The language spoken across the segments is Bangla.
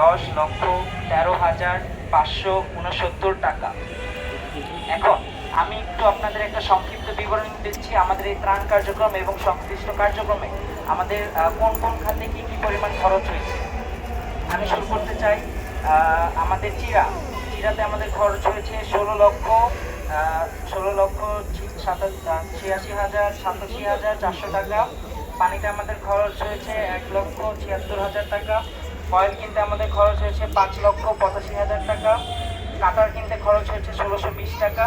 দশ লক্ষ তেরো হাজার পাঁচশো উনসত্তর টাকা। এখন আমি একটু আপনাদের একটা সংক্ষিপ্ত বিবরণ দিচ্ছি। আমাদের এই ত্রাণ কার্যক্রম এবং সংশ্লিষ্ট কার্যক্রমে আমাদের কোন কোন খাতে কি কি পরিমাণ খরচ হয়েছে? আমি শুরু করতে চাই। আমাদের চিরা। চিরাতে আমাদের খরচ হয়েছে ষোলো লক্ষ ষোলো লক্ষ ছিয়াশি হাজার, সাতাশি হাজার চারশো টাকা। পানিতে আমাদের খরচ হয়েছে এক লক্ষ ছিয়াত্তর হাজার টাকা। অয়েল কিনতে আমাদের খরচ হয়েছে পাঁচ লক্ষ পঁচাশি হাজার টাকা। কাটার কিনতে খরচ হয়েছে ষোলোশো বিশ টাকা।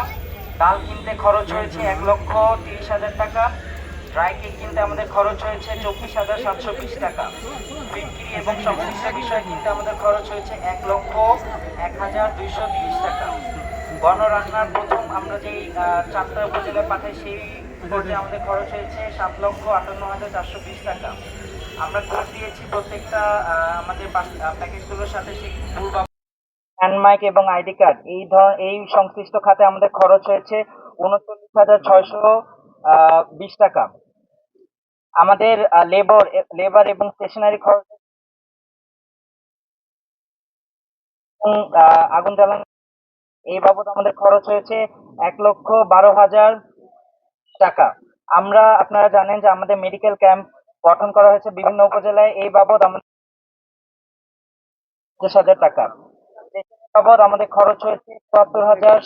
ডাল কিনতে খরচ হয়েছে এক লক্ষ তিরিশ হাজার টাকা। ড্রাই কেক কিনতে আমাদের খরচ হয়েছে চব্বিশ হাজার সাতশো বিশ টাকা। বিক্রি এবং সংশ্লিষ্ট বিষয় কিনতে আমাদের খরচ হয়েছে এক লক্ষ এক হাজার দুইশো তিরিশ টাকা। গণরান্নার প্রথম আমরা যেই চারটা উপজেলায় পাঠাই সেই পর্যায়ে আমাদের খরচ হয়েছে সাত লক্ষ আটান্ন হাজার চারশো বিশ টাকা। আমরা কোর্স দিয়েছি প্রত্যেকটা আমাদের প্যাকেজগুলোর সাথে সেই পূর্বা হ্যান্ড মাইক এবং আইডি কার্ড এই ধর, এই সংশ্লিষ্ট খাতে আমাদের খরচ হয়েছে উনচল্লিশ হাজার ছয়শো বিশ টাকা। আমাদের লেবার লেবার এবং স্টেশনারি খরচ আগুন জ্বালানো, এই বাবদ আমাদের খরচ হয়েছে এক লক্ষ বারো হাজার টাকা। আমরা, আপনারা জানেন যে আমাদের মেডিকেল ক্যাম্প গঠন করা হয়েছে বিভিন্ন উপজেলায়। এই বাবদ আমাদের হাজার টাকা। বাবদ আমাদের খরচ হয়েছে চুয়াত্তর হাজার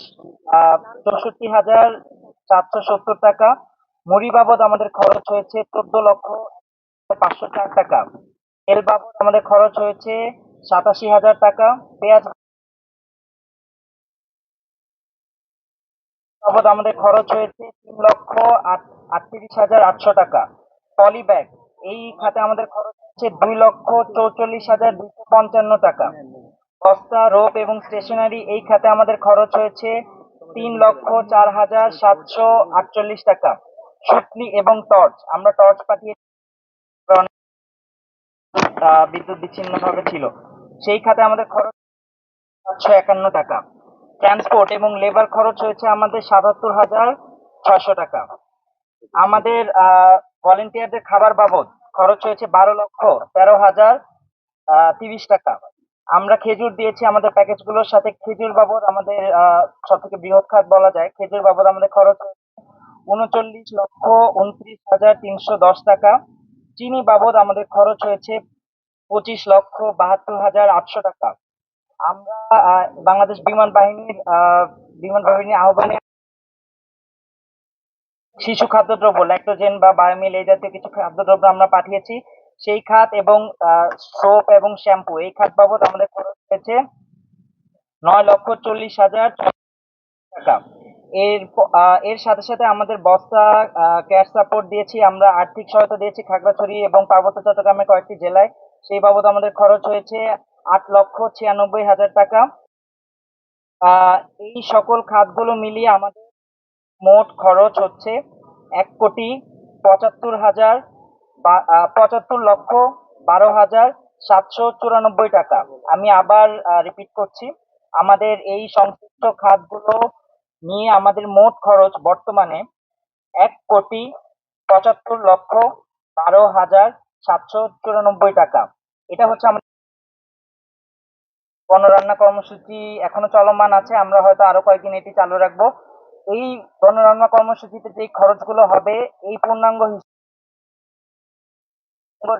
চৌষট্টি হাজার চারশো সত্তর টাকা। মুড়ি বাবদ আমাদের খরচ হয়েছে চোদ্দ লক্ষ পাঁচশো চার টাকা। তেল বাবদ আমাদের খরচ হয়েছে সাতাশি হাজার টাকা। পেঁয়াজ বাবদ আমাদের খরচ হয়েছে তিন লক্ষ আট- আটত্রিশ হাজার আটশো টাকা। পলি ব্যাগ এই খাতে আমাদের খরচ হচ্ছে দুই লক্ষ চৌচল্লিশ হাজার দুশো পঞ্চান্ন টাকা। বস্তা, রোপ এবং স্টেশনারি এই খাতে আমাদের খরচ হয়েছে তিন লক্ষ চার হাজার সাতশো আটচল্লিশ টাকা। সুতলি এবং টর্চ, আমরা টর্চ পাঠিয়ে বিদ্যুৎ বিচ্ছিন্ন ভাবে ছিল। সেই খাতে আমাদের খরচ সাতশো একান্ন টাকা। ট্রান্সপোর্ট এবং লেবার খরচ হয়েছে আমাদের সাতাত্তর হাজার ছয়শো টাকা। আমাদের ভলেন্টিয়ারদের খাবার বাবদ খরচ হয়েছে বারো লক্ষ তেরো হাজার তিরিশ টাকা। আমরা খেজুর দিয়েছি আমাদের প্যাকেজগুলোর সাথে। খেজুর বাবদ আমাদের সব থেকে বৃহৎ খাত বলা যায়। খেজুর বাবদ আমাদের খরচ উনচল্লিশ লক্ষ উনত্রিশ হাজার তিনশো দশ টাকা। চিনি বাবদ আমাদের খরচ হয়েছে পঁচিশ লক্ষ বাহাত্তর হাজার আটশো টাকা। আমরা বাংলাদেশ বিমান বাহিনীর বিমান বাহিনীর আহ্বানে শিশু খাদ্যদ্রব্য ল্যাক্টোজেন বা বায়োমিল এই জাতীয় কিছু খাদ্যদ্রব্য আমরা পাঠিয়েছি। সেই খাত এবং সোপ এবং শ্যাম্পু এই খাত বাবদ আমাদের খরচ হয়েছে নয় লক্ষ চল্লিশ হাজার টাকা। এর এর সাথে সাথে আমাদের বস্তা ক্যাশ সাপোর্ট দিয়েছি, আমরা আর্থিক সহায়তা দিয়েছি খাগড়াছড়ি এবং পার্বত্য চট্টগ্রামের কয়েকটি জেলায়। সেই বাবদ আমাদের খরচ হয়েছে আট লক্ষ ছিয়ানব্বই হাজার টাকা। এই সকল খাতগুলো মিলিয়ে আমাদের মোট খরচ হচ্ছে এক কোটি পঁচাত্তর হাজার পঁচাত্তর লক্ষ বারো হাজার সাতশো চুরানব্বই টাকা। আমি আবার রিপিট করছি। আমাদের এই সংশ্লিষ্ট খাতগুলো নিয়ে আমাদের মোট খরচ বর্তমানে এক কোটি পঁচাত্তর লক্ষ বারো হাজার সাতশো চুরানব্বই টাকা। এটা হচ্ছে আমাদের গণরান্না কর্মসূচি এখনও চলমান আছে। আমরা হয়তো আরও কয়েকদিন এটি চালু রাখব। এই গণরান্না কর্মসূচিতে যে খরচগুলো হবে, এই পূর্ণাঙ্গ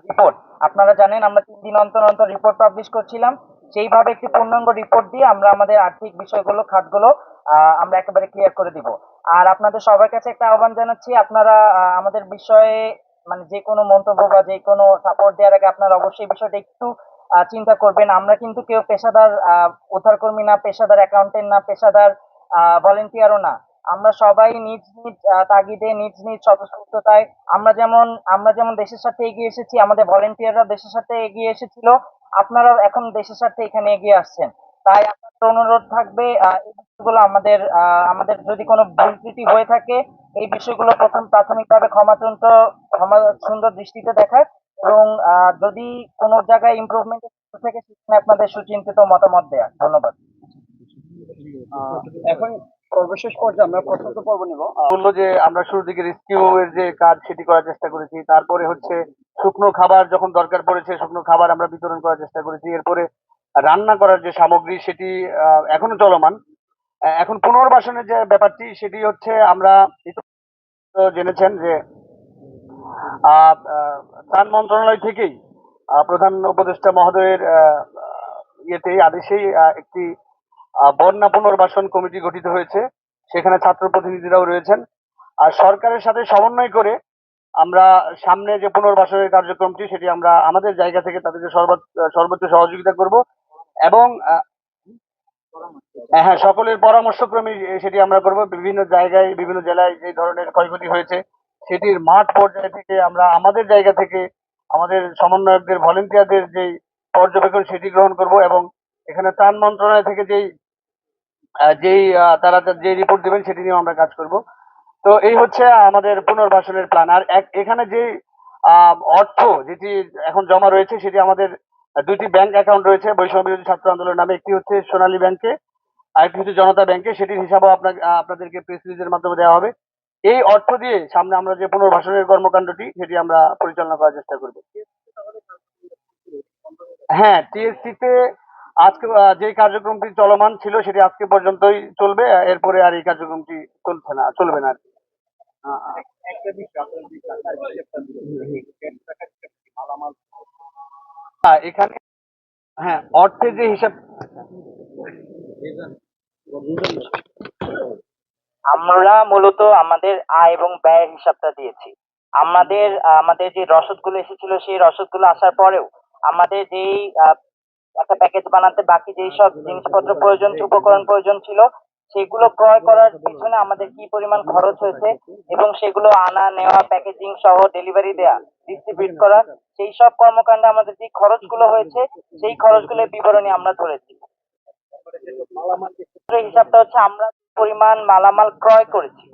রিপোর্ট আপনারা জানেন আমরা তিন দিন অন্তর অন্তর রিপোর্ট পাবলিশ করছিলাম। সেইভাবে একটি পূর্ণাঙ্গ রিপোর্ট দিয়ে আমরা আমাদের আর্থিক বিষয়গুলো, খাতগুলো আমরা একেবারে ক্লিয়ার করে দিব। আর আপনাদের সবার কাছে একটা আহ্বান জানাচ্ছি, আপনারা আমাদের বিষয়ে মানে যে কোনো মন্তব্য বা যে কোনো সাপোর্ট দেওয়ার আগে আপনারা অবশ্যই বিষয়টা একটু চিন্তা করবেন। আমরা কিন্তু কেউ পেশাদার উদ্ধারকর্মী না, পেশাদার অ্যাকাউন্টেন্ট না, পেশাদার ভলেন্টিয়ারও না। আমরা সবাই নিজ নিজ তাগিদে নিজ নিজ স্বতঃস্ফূর্ততায়, আমরা যেমন আমরা যেমন দেশের সাথে এগিয়ে এসেছি, আমাদের ভলেন্টিয়াররা দেশের সাথে এগিয়ে এসেছিল, আপনারাও এখন দেশের সাথে এখানে এগিয়ে আসছেন। তাই আপনাদের অনুরোধ থাকবে এই বিষয়গুলো আমাদের আমাদের যদি কোনো ভুল ত্রুটি হয়ে থাকে, এই বিষয়গুলো প্রথম প্রাথমিকভাবে ক্ষমাচন্ত ক্ষমা সুন্দর দৃষ্টিতে দেখার এবং যদি কোনো জায়গায় ইমপ্রুভমেন্ট থেকে, সেখানে আপনাদের সুচিন্তিত মতামত দেয়া ধন্যবাদ। এখন সর্বশেষ পর্যায়ে আমরা প্রশ্নোত্তর পর্ব নিব। বলল যে আমরা শুরু দিকে রেস্কিউ এর যে কাজ সেটি করার চেষ্টা করেছি, তারপরে হচ্ছে শুকনো খাবার যখন দরকার পড়েছে, শুকনো খাবার আমরা বিতরণ করার চেষ্টা করেছি। এরপরে রান্না করার যে সামগ্রী সেটি এখনও চলমান। এখন পুনর্বাসনের যে ব্যাপারটি, সেটি হচ্ছে আমরা জেনেছেন যে ত্রাণ মন্ত্রণালয় থেকেই প্রধান উপদেষ্টা মহোদয়ের ইয়েতেই আদেশেই একটি বন্যা পুনর্বাসন কমিটি গঠিত হয়েছে। সেখানে ছাত্র প্রতিনিধিরাও রয়েছেন। আর সরকারের সাথে সমন্বয় করে আমরা সামনে যে পুনর্বাসনের কার্যক্রমটি, সেটি আমরা আমাদের জায়গা থেকে তাদেরকে সর্বোচ্চ সহযোগিতা করব এবং হ্যাঁ সকলের পরামর্শক্রমে সেটি আমরা করব। বিভিন্ন জায়গায়, বিভিন্ন জেলায় যে ধরনের ক্ষয়ক্ষতি হয়েছে, সেটির মাঠ পর্যায় থেকে আমরা আমাদের জায়গা থেকে আমাদের সমন্বয়কদের, ভলেন্টিয়ারদের যে পর্যবেক্ষণ, সেটি গ্রহণ করব এবং এখানে ত্রাণ মন্ত্রণালয় থেকে যেই যেই তারা যে রিপোর্ট দেবেন সেটি নিয়ে আমরা কাজ করব। তো এই হচ্ছে আমাদের পুনর্বাসনের প্ল্যান আর এখানে যে অর্থ যেটি এখন জমা রয়েছে সেটি আমাদের দুটি ব্যাংক অ্যাকাউন্ট রয়েছে, বৈষম্য বিরোধী ছাত্র আন্দোলনের নামে একটি হচ্ছে সোনালী ব্যাংকে আর একটি হচ্ছে জনতা ব্যাংকে সেটির হিসাবও আপনাকে আপনাদেরকে প্রেস রিলিজের মাধ্যমে দেওয়া হবে। এই অর্থ দিয়ে সামনে আমরা যে পুনর্বাসনের কর্মকাণ্ডটি, সেটি আমরা পরিচালনা করার চেষ্টা করব। হ্যাঁ টিএসসি তে আজকে যে কার্যক্রমটি চলমান ছিল সেটি আজকে পর্যন্তই চলবে এরপরে আর এই কার্যক্রমটি চলছে না চলবে না আর হ্যাঁ, এখানে হ্যাঁ অর্থের যে হিসাব আমরা মূলত আমাদের আয় এবং ব্যয়ের হিসাবটা দিয়েছি। আমাদের আমাদের যে রসদগুলো এসেছিল সেই রসদগুলো আসার পরেও আমাদের যেই একটা প্যাকেজ বানাতে বাকি যেই সব জিনিসপত্র প্রয়োজন, উপকরণ প্রয়োজন ছিল, সেগুলো ক্রয় করার পিছনে আমাদের কি পরিমাণ খরচ হয়েছে এবং সেগুলো আনা, নেওয়া প্যাকেজিং সহ ডেলিভারি দেয়া ডিস্ট্রিবিউট করা, সেই সব কর্মকাণ্ডে আমাদের যে খরচগুলো হয়েছে, সেই খরচগুলোর বিবরণী আমরা ধরেছি। হিসাবটা হচ্ছে আমরা পরিমাণ মালামাল ক্রয় করেছি।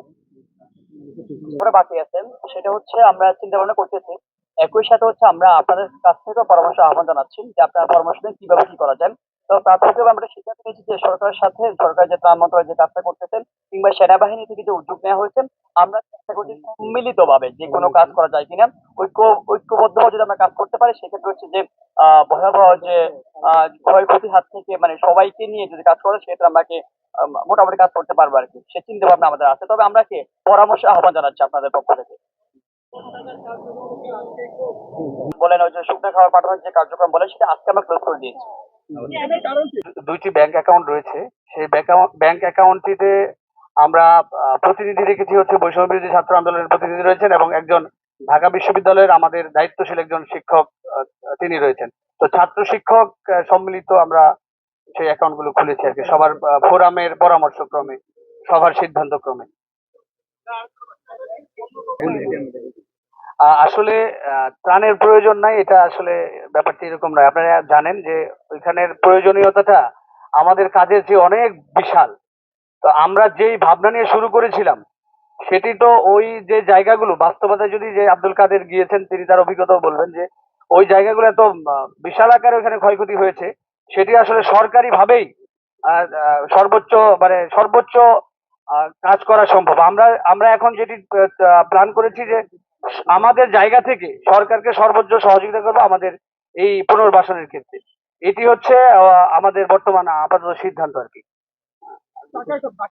করে বাকি আছেন সেটা হচ্ছে আমরা চিন্তা ভাবনা করতেছি। একই সাথে হচ্ছে আমরা আপনাদের কাছ থেকেও পরামর্শ আহ্বান জানাচ্ছি যে আপনারা পরামর্শ দিন কীভাবে কি করা যায়। তো প্রাথমিকভাবে আমরা সিদ্ধান্ত নিয়েছি যে সরকারের সাথে সরকার যে ত্রাণ মন্ত্রণালয় যে কাজটা করতেছেন কিংবা সেনাবাহিনী থেকে যে উদ্যোগ নেওয়া হয়েছে, আমরা চেষ্টা করছি সম্মিলিত ভাবে যে কোনো কাজ করা যায় কিনা। ঐক্য ঐক্যবদ্ধ যদি আমরা কাজ করতে পারি, সেক্ষেত্রে হচ্ছে যে ভয়াবহ যে ক্ষয়ক্ষতির হাত থেকে মানে সবাইকে নিয়ে যদি কাজ করে সেক্ষেত্রে আমাকে মোটামুটি কাজ করতে পারব আর কি। সে চিন্তা ভাবনা আমাদের আছে। তবে আমরা কি পরামর্শ আহ্বান জানাচ্ছি আপনাদের পক্ষ থেকে। বলেন, ওই যে শুকনো খাবার পাঠানোর যে কার্যক্রম বলে, সেটা আজকে আমরা ক্লোজ করে দিয়েছি। দুইটি ব্যাংক অ্যাকাউন্ট রয়েছে। সেই ব্যাংক অ্যাকাউন্টটিতে আমরা প্রতিনিধি রেখেছি হচ্ছে বৈষম্য বিরোধী ছাত্র আন্দোলনের প্রতিনিধি রয়েছেন এবং একজন ঢাকা বিশ্ববিদ্যালয়ের আমাদের দায়িত্বশীল একজন শিক্ষক তিনি রয়েছেন। তো ছাত্র শিক্ষক সম্মিলিত আমরা সেই অ্যাকাউন্টগুলো খুলেছি আর কি। সবার ফোরামের পরামর্শ ক্রমে সবার সিদ্ধান্ত ক্রমে আসলে ত্রাণের প্রয়োজন নাই এটা আসলে ব্যাপারটা এরকম নয়। আপনারা জানেন যে ওইখানের প্রয়োজনীয়তাটা আমাদের কাজের চেয়ে অনেক বিশাল। তো আমরা যেই ভাবনা নিয়ে শুরু করেছিলাম সেটি তো ওই যে জায়গাগুলো বাস্তবতায় যদি যে আব্দুল কাদের গিয়েছেন তিনি তার অভিজ্ঞতাও বলবেন যে ওই জায়গাগুলো এত বিশাল আকারে ওখানে ক্ষয়ক্ষতি হয়েছে সেটি আসলে সরকারি ভাবেই আহ, আহ, সর্বোচ্চ মানে সর্বোচ্চ কাজ করা সম্ভব। আমরা আমরা এখন যেটি প্ল্যান করেছি যে আমাদের জায়গা থেকে সরকারকে সর্বোচ্চ সহযোগিতা করব আমাদের এই পুনর্বাসনের ক্ষেত্রে। এটি হচ্ছে আমাদের বর্তমান আপাতত সিদ্ধান্ত আর কি।